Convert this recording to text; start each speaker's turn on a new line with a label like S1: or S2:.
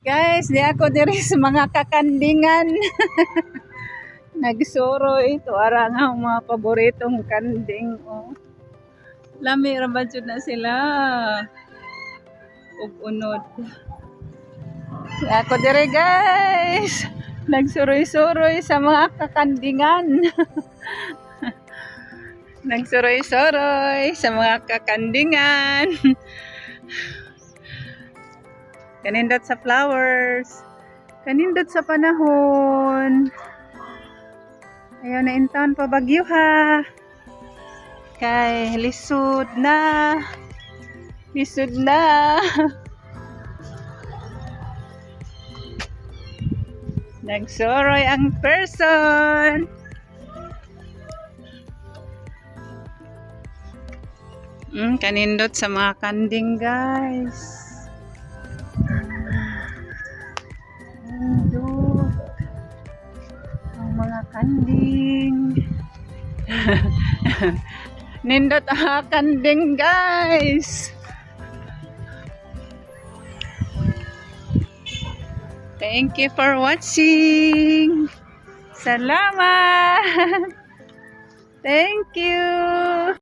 S1: Guys, di ako diri sa mga kakandingan. Nagsuro ito. Ara nga ang mga paboritong kanding. Oh. Lami raman na sila. Ug unod. Di ako diri guys. Nagsuroy-suroy sa mga kakandingan. Nagsuroy-suroy sa mga kakandingan. Kanindot sa flowers. Kanindot sa panahon. Ayaw na intaon pa bagyo ha. Kay lisod na. Lisod na. Nagsoroy ang person. Mm, kanindot sa mga kanding guys. Kanding. Nindot mga kanding guys. Thank you for watching. Salamat. Thank you.